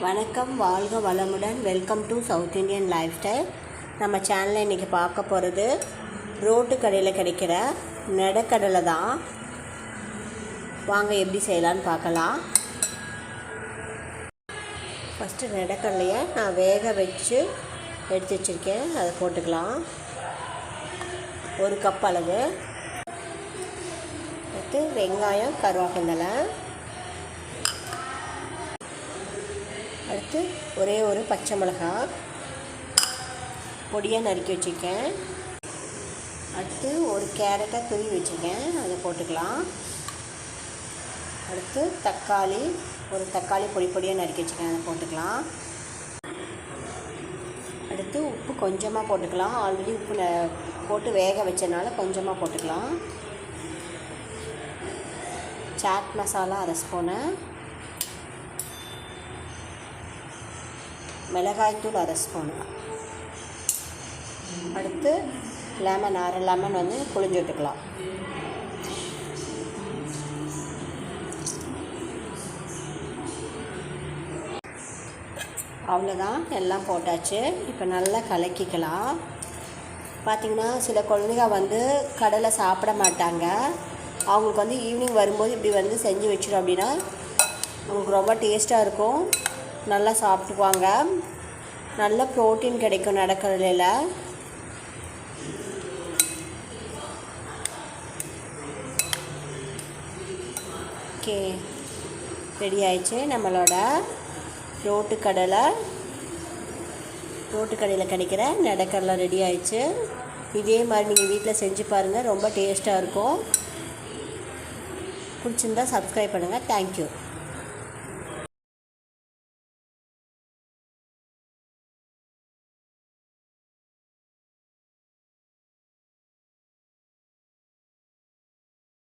வணக்கம் வாழ்க வளமுடன். Welcome to south Indian lifestyle நம்ம சேனலில் இன்றைக்கி பார்க்க போகிறது ரோட்டு கடையில் கிடைக்கிற நெடக்கடலை தான். வாங்க எப்படி செய்யலான்னு பார்க்கலாம். ஃபஸ்ட்டு நெடக்கடலையை நான் வேக வச்சு எடுத்து வச்சுருக்கேன். அதை போட்டுக்கலாம். ஒரு கப் அளவு. அடுத்து வெங்காயம் கருவேப்பிந்தலை அடுத்து ஒரே ஒரு பச்சை மிளகாய் பொடியாக நறுக்கி வச்சுருக்கேன். அடுத்து ஒரு கேரட்டை துருவி வச்சுருக்கேன். அதை போட்டுக்கலாம். அடுத்து தக்காளி ஒரு தக்காளி பொடி பொடியாக நறுக்கி வச்சுருக்கேன். அதை போட்டுக்கலாம். அடுத்து உப்பு கொஞ்சமாக போட்டுக்கலாம். ஆல்ரெடி உப்பு போட்டு வேக வச்சனால கொஞ்சமாக போட்டுக்கலாம். சாட் மசாலா அரை ஸ்பூனு மிளகாய்த்தூள் அரை ஸ்பூனு அடுத்து லெமன் அரை லெமன் வந்து புளிஞ்சு விட்டுக்கலாம். அவ்வளோதான் எல்லாம் போட்டாச்சு. இப்போ நல்லா கலக்கிக்கலாம். பார்த்திங்கன்னா சில குழந்தைங்க வந்து கடலை சாப்பிட மாட்டாங்க. அவங்களுக்கு வந்து ஈவினிங் வரும்போது இப்படி வந்து செஞ்சு வச்சிடும் அப்படின்னா அவங்களுக்கு ரொம்ப டேஸ்ட்டாக இருக்கும். நல்லா சாப்பிட்டுக்குவாங்க. நல்ல ப்ரோட்டீன் கிடைக்கும் நடக்கடலையில் ஓகே. ரெடி ஆயிடுச்சு நம்மளோட ரோட்டு கடலை ரோட்டு கடையில் கிடைக்கிற நடக்கடலை ரெடி ஆயிடுச்சு. இதே மாதிரி நீங்கள் வீட்டில் செஞ்சு பாருங்கள் ரொம்ப டேஸ்ட்டாக இருக்கும். பிடிச்சிருந்தா சப்ஸ்கிரைப் பண்ணுங்கள் தேங்க்யூ